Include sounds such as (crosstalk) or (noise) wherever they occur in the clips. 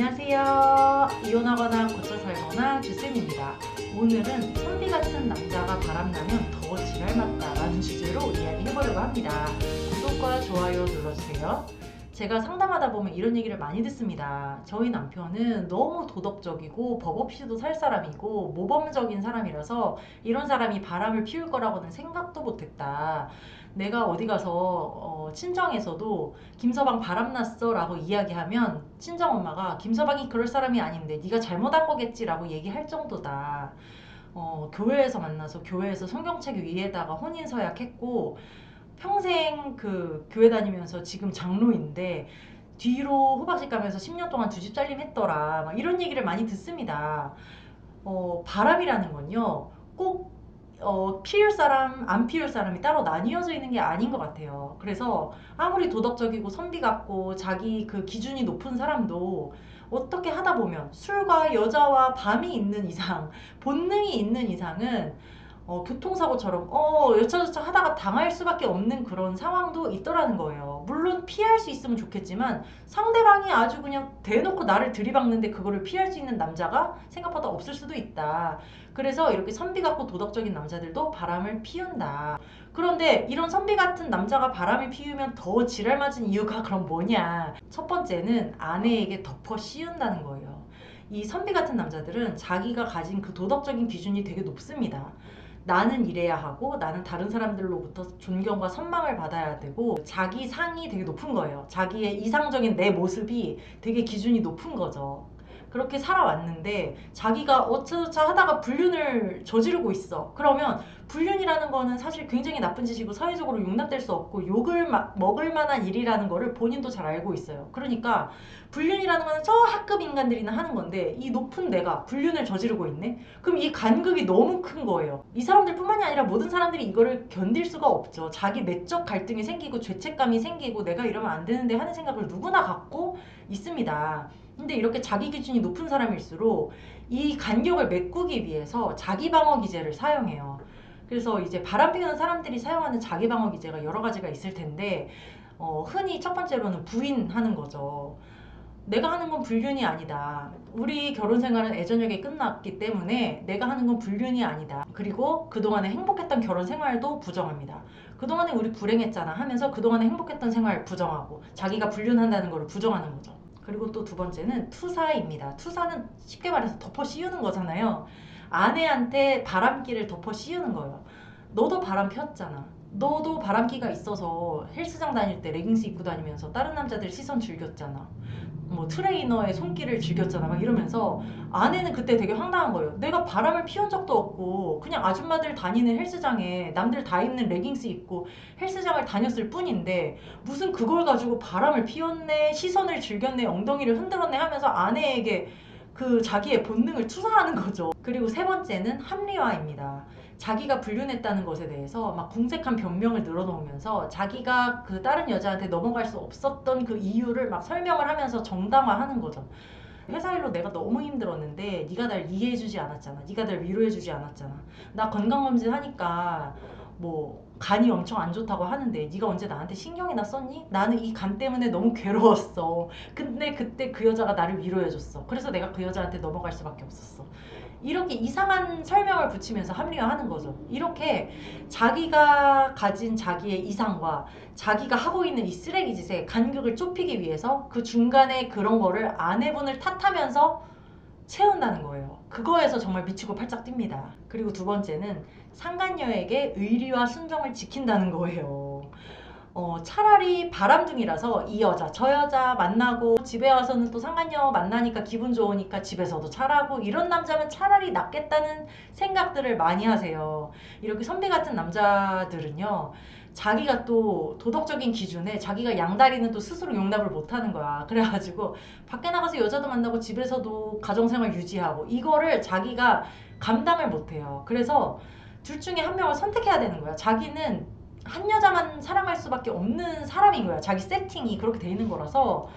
안녕하세요. 이혼하거나 고쳐 살거나 주쌤입니다. 오늘은 선비 같은 남자가 바람나면 더 지랄 맞다라는 주제로 이야기해보려고 합니다. 구독과 좋아요 눌러주세요. 제가 상담하다 보면 이런 얘기를 많이 듣습니다. 저희 남편은 너무 도덕적이고 법 없이도 살 사람이고 모범적인 사람이라서 이런 사람이 바람을 피울 거라고는 생각도 못했다. 내가 어디 가서 어, 친정에서도 김서방 바람났어 라고 이야기하면 친정 엄마가 김서방이 그럴 사람이 아닌데 네가 잘못한 거겠지 라고 얘기할 정도다. 어, 교회에서 만나서 교회에서 성경책 위에다가 혼인 서약했고 평생 그 교회 다니면서 지금 장로인데 뒤로 호박씨 가면서 10년 동안 두 집 살림 했더라. 막 이런 얘기를 많이 듣습니다. 어, 바람이라는 건요. 꼭 어, 피울 사람, 안 피울 사람이 따로 나뉘어져 있는 게 아닌 것 같아요. 그래서 아무리 도덕적이고 선비 같고 자기 그 기준이 높은 사람도 어떻게 하다 보면 술과 여자와 밤이 있는 이상, 본능이 있는 이상은 어, 교통사고처럼 어, 여차저차 하다가 당할 수밖에 없는 그런 상황도 있더라는 거예요. 물론 피할 수 있으면 좋겠지만 상대방이 아주 그냥 대놓고 나를 들이박는데 그거를 피할 수 있는 남자가 생각보다 없을 수도 있다. 그래서 이렇게 선비 같고 도덕적인 남자들도 바람을 피운다. 그런데 이런 선비 같은 남자가 바람을 피우면 더 지랄 맞은 이유가 (laughs) 그럼 뭐냐? 첫 번째는 아내에게 덮어 씌운다는 거예요. 이 선비 같은 남자들은 자기가 가진 그 도덕적인 기준이 되게 높습니다. 나는 이래야 하고 나는 다른 사람들로부터 존경과 선망을 받아야 되고 자기 상이 되게 높은 거예요. 자기의 이상적인 내 모습이 되게 기준이 높은 거죠. 그렇게 살아왔는데 자기가 어쩌저쩌 하다가 불륜을 저지르고 있어. 그러면 불륜이라는 거는 사실 굉장히 나쁜 짓이고 사회적으로 용납될 수 없고 욕을 마- 먹을 만한 일이라는 거를 본인도 잘 알고 있어요. 그러니까 불륜이라는 거는 저 하급 인간들이나 하는 건데 이 높은 내가 불륜을 저지르고 있네? 그럼 이 간극이 너무 큰 거예요. 이 사람들뿐만이 아니라 모든 사람들이 이거를 견딜 수가 없죠. 자기 내적 갈등이 생기고 죄책감이 생기고 내가 이러면 안 되는데 하는 생각을 누구나 갖고 있습니다. 근데 이렇게 자기 기준이 높은 사람일수록 이 간격을 메꾸기 위해서 자기 방어 기제를 사용해요. 그래서 이제 바람 피우는 사람들이 사용하는 자기 방어 기제가 여러 가지가 있을 텐데 어, 흔히 첫 번째로는 부인하는 거죠. 내가 하는 건 불륜이 아니다. 우리 결혼 생활은 애저녁에 끝났기 때문에 내가 하는 건 불륜이 아니다. 그리고 그동안에 행복했던 결혼 생활도 부정합니다. 그동안에 우리 불행했잖아 하면서 그동안에 행복했던 생활 부정하고 자기가 불륜한다는 거를 부정하는 거죠. 그리고 또 두 번째는 투사입니다. 투사는 쉽게 말해서 덮어 씌우는 거잖아요. 아내한테 바람기를 덮어 씌우는 거예요. 너도 바람 폈잖아. 너도 바람기가 있어서 헬스장 다닐 때 레깅스 입고 다니면서 다른 남자들 시선 즐겼잖아. 뭐 트레이너의 손길을 즐겼잖아. 막 이러면서 아내는 그때 되게 황당한 거예요. 내가 바람을 피운 적도 없고 그냥 아줌마들 다니는 헬스장에 남들 다 입는 레깅스 입고 헬스장을 다녔을 뿐인데 무슨 그걸 가지고 바람을 피웠네, 시선을 즐겼네, 엉덩이를 흔들었네 하면서 아내에게 그 자기의 본능을 투사하는 거죠. 그리고 세 번째는 합리화입니다. 자기가 불륜했다는 것에 대해서 막 궁색한 변명을 늘어놓으면서 자기가 그 다른 여자한테 넘어갈 수 없었던 그 이유를 막 설명을 하면서 정당화하는 거죠. 회사 일로 내가 너무 힘들었는데 네가 날 이해해주지 않았잖아. 네가 날 위로해주지 않았잖아. 나 건강검진 하니까 뭐 간이 엄청 안 좋다고 하는데 네가 언제 나한테 신경이나 썼니? 나는 이 간 때문에 너무 괴로웠어. 근데 그때 그 여자가 나를 위로해줬어. 그래서 내가 그 여자한테 넘어갈 수밖에 없었어. 이렇게 이상한 설명을 붙이면서 합리화하는 거죠. 이렇게 자기가 가진 자기의 이상과 자기가 하고 있는 이 쓰레기 짓의 간격을 좁히기 위해서 그 중간에 그런 거를 아내분을 탓하면서 채운다는 거예요. 그거에서 정말 미치고 팔짝 뜁니다. 그리고 두 번째는 상간녀에게 의리와 순정을 지킨다는 거예요. 어, 차라리 바람둥이라서 이 여자 저 여자 만나고 집에 와서는 또 상간녀 만나니까 기분 좋으니까 집에서도 잘하고 이런 남자면 차라리 낫겠다는 생각들을 많이 하세요. 이렇게 선비 같은 남자들은요. 자기가 또 도덕적인 기준에 자기가 양다리는 또 스스로 용납을 못하는 거야. (laughs) 그래가지고 밖에 나가서 여자도 만나고 집에서도 가정생활 유지하고 이거를 자기가 감당을 못해요. 그래서 둘 중에 한 명을 선택해야 되는 거야. 자기는 한 여자만 사랑할 수밖에 없는 사람인 거야. 자기 세팅이 그렇게 돼 있는 거라서.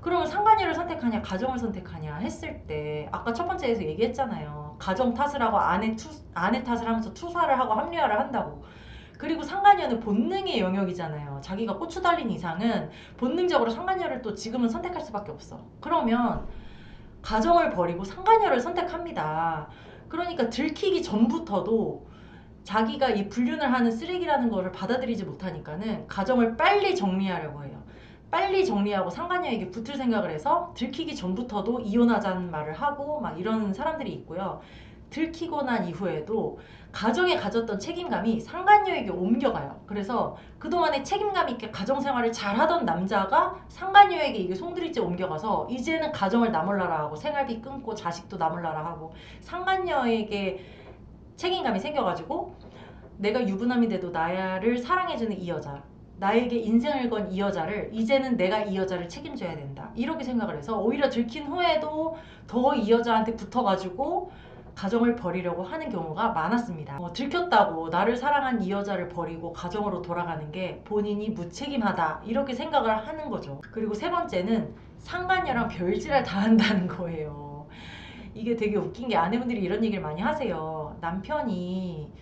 그러면 상관녀를 선택하냐, 가정을 선택하냐 했을 때 아까 첫 번째에서 얘기했잖아요. 가정 탓을 하고 아내 투 아내 탓을 하면서 투사를 하고 합리화를 한다고. 그리고 상관녀는 본능의 영역이잖아요. 자기가 고추 달린 이상은 본능적으로 상관녀를 또 지금은 선택할 수밖에 없어. 그러면 가정을 버리고 상간녀를 선택합니다. 그러니까 들키기 전부터도 자기가 이 불륜을 하는 쓰레기라는 거를 받아들이지 못하니까는 가정을 빨리 정리하려고 해요. 빨리 정리하고 상간녀에게 붙을 생각을 해서 들키기 전부터도 이혼하자는 말을 하고 막 이런 사람들이 있고요. 들키고 난 이후에도 가정에 가졌던 책임감이 상간녀에게 옮겨가요. 그래서 그동안에 책임감 있게 가정 생활을 잘하던 남자가 상간녀에게 이게 송두리째 옮겨가서 이제는 가정을 나몰라라 하고 생활비 끊고 자식도 나몰라라 하고 상간녀에게 책임감이 생겨가지고 내가 유부남이 돼도 나를 사랑해주는 이 여자 나에게 인생을 건 이 여자를 이제는 내가 이 여자를 책임져야 된다 이렇게 생각을 해서 오히려 들킨 후에도 더 이 여자한테 붙어가지고 가정을 버리려고 하는 경우가 많았습니다. 어, 들켰다고 나를 사랑한 이 여자를 버리고 가정으로 돌아가는 게 본인이 무책임하다 이렇게 생각을 하는 거죠. 그리고 세 번째는 상간녀랑 별지랄 다 한다는 거예요. 이게 되게 웃긴 게 아내분들이 이런 얘기를 많이 하세요. 남편이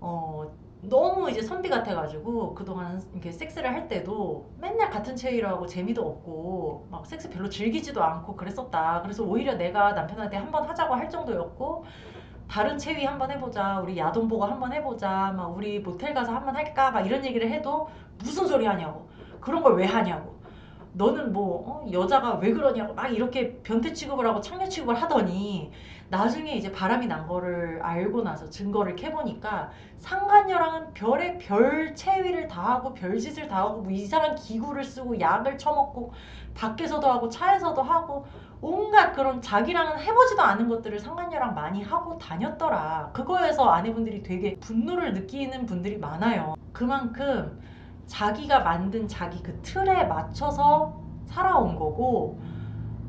어 너무 이제 선비 같아가지고 그동안 이렇게 섹스를 할 때도 맨날 같은 체위로 하고 재미도 없고 막 섹스 별로 즐기지도 않고 그랬었다. 그래서 오히려 내가 남편한테 한 번 하자고 할 정도였고 다른 체위 한 번 해보자. 우리 야동 보고 한 번 해보자. 막 우리 모텔 가서 한 번 할까? 막 이런 얘기를 해도 무슨 소리 하냐고. 그런 걸 왜 하냐고. 너는 뭐 어? 여자가 왜 그러냐고 막 이렇게 변태 취급을 하고 창녀 취급을 하더니 나중에 이제 바람이 난 거를 알고 나서 증거를 캐보니까 상간녀랑은 별의 별 체위를 다 하고 별짓을 다 하고 뭐 이상한 기구를 쓰고 약을 처먹고 밖에서도 하고 차에서도 하고 온갖 그런 자기랑은 해보지도 않은 것들을 상간녀랑 많이 하고 다녔더라. 그거에서 아내분들이 되게 분노를 느끼는 분들이 많아요. 그만큼 자기가 만든 자기 그 틀에 맞춰서 살아온 거고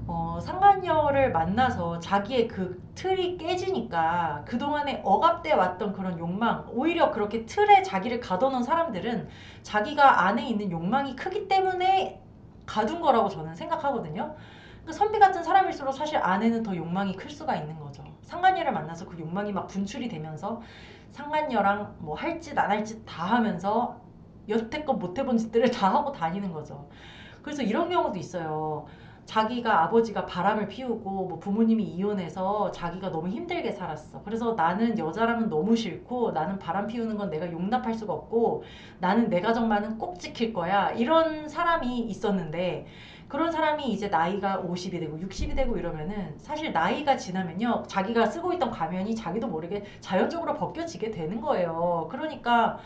어, 상간녀를 만나서 자기의 그 틀이 깨지니까 그동안에 억압돼 왔던 그런 욕망 오히려 그렇게 틀에 자기를 가둬놓은 사람들은 자기가 안에 있는 욕망이 크기 때문에 가둔 거라고 저는 생각하거든요. 그러니까 선비 같은 사람일수록 사실 안에는 더 욕망이 클 수가 있는 거죠. 상간녀를 만나서 그 욕망이 막 분출이 되면서 상간녀랑 뭐 할 짓 안 할 짓 다 하면서 여태껏 못 해본 짓들을 다 하고 다니는 거죠 그래서 이런 경우도 있어요 자기가 아버지가 바람을 피우고 뭐 부모님이 이혼해서 자기가 너무 힘들게 살았어. 그래서 나는 여자라면 너무 싫고 나는 바람 피우는 건 내가 용납할 수가 없고 나는 내 가정만은 꼭 지킬 거야. 이런 사람이 있었는데 그런 사람이 이제 나이가 50이 되고 60이 되고 이러면은 사실 나이가 지나면요. 자기가 쓰고 있던 가면이 자기도 모르게 자연적으로 벗겨지게 되는 거예요. 그러니까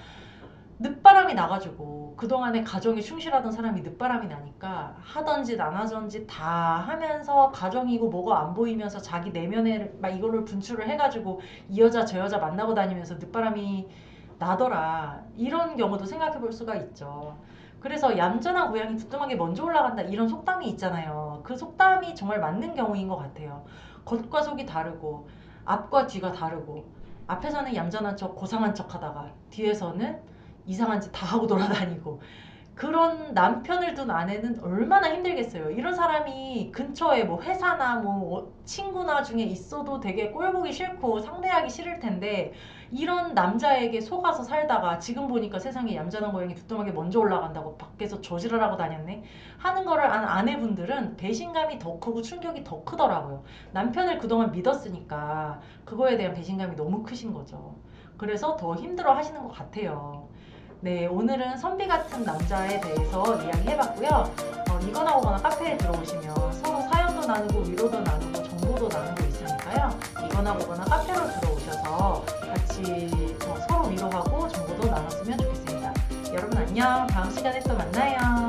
늦바람이 나가지고 그동안에 가정에 충실하던 사람이 늦바람이 나니까 하던 짓 안 하던 짓 다 하면서 가정이고 뭐가 안 보이면서 자기 내면에 막 이거를 분출을 해가지고 이 여자 저 여자 만나고 다니면서 늦바람이 나더라. 이런 경우도 생각해 볼 수가 있죠. 그래서 얌전한 고양이 부뚜막에 먼저 올라간다 이런 속담이 있잖아요. 그 속담이 정말 맞는 경우인 것 같아요. 겉과 속이 다르고 앞과 뒤가 다르고 앞에서는 얌전한 척 고상한 척 하다가 뒤에서는 이상한 짓 다 하고 돌아다니고 그런 남편을 둔 아내는 얼마나 힘들겠어요. 이런 사람이 근처에 뭐 회사나 뭐 친구나 중에 있어도 되게 꼴보기 싫고 상대하기 싫을 텐데 이런 남자에게 속아서 살다가 지금 보니까 세상에 얌전한 고양이 두툼하게 먼저 올라간다고 밖에서 저지랄하고 다녔네 하는 거를 안 아내분들은 배신감이 더 크고 충격이 더 크더라고요. 남편을 그동안 믿었으니까 그거에 대한 배신감이 너무 크신 거죠. 그래서 더 힘들어 하시는 것 같아요. 네, 오늘은 선비 같은 남자에 대해서 이야기해봤고요. 어, 이거나 오거나 카페에 들어오시면 서로 사연도 나누고 위로도 나누고 정보도 나누고 있으니까요. 이거나 오거나 카페로 들어오셔서 같이 어, 서로 위로하고 정보도 나눴으면 좋겠습니다. 여러분 안녕. 다음 시간에 또 만나요.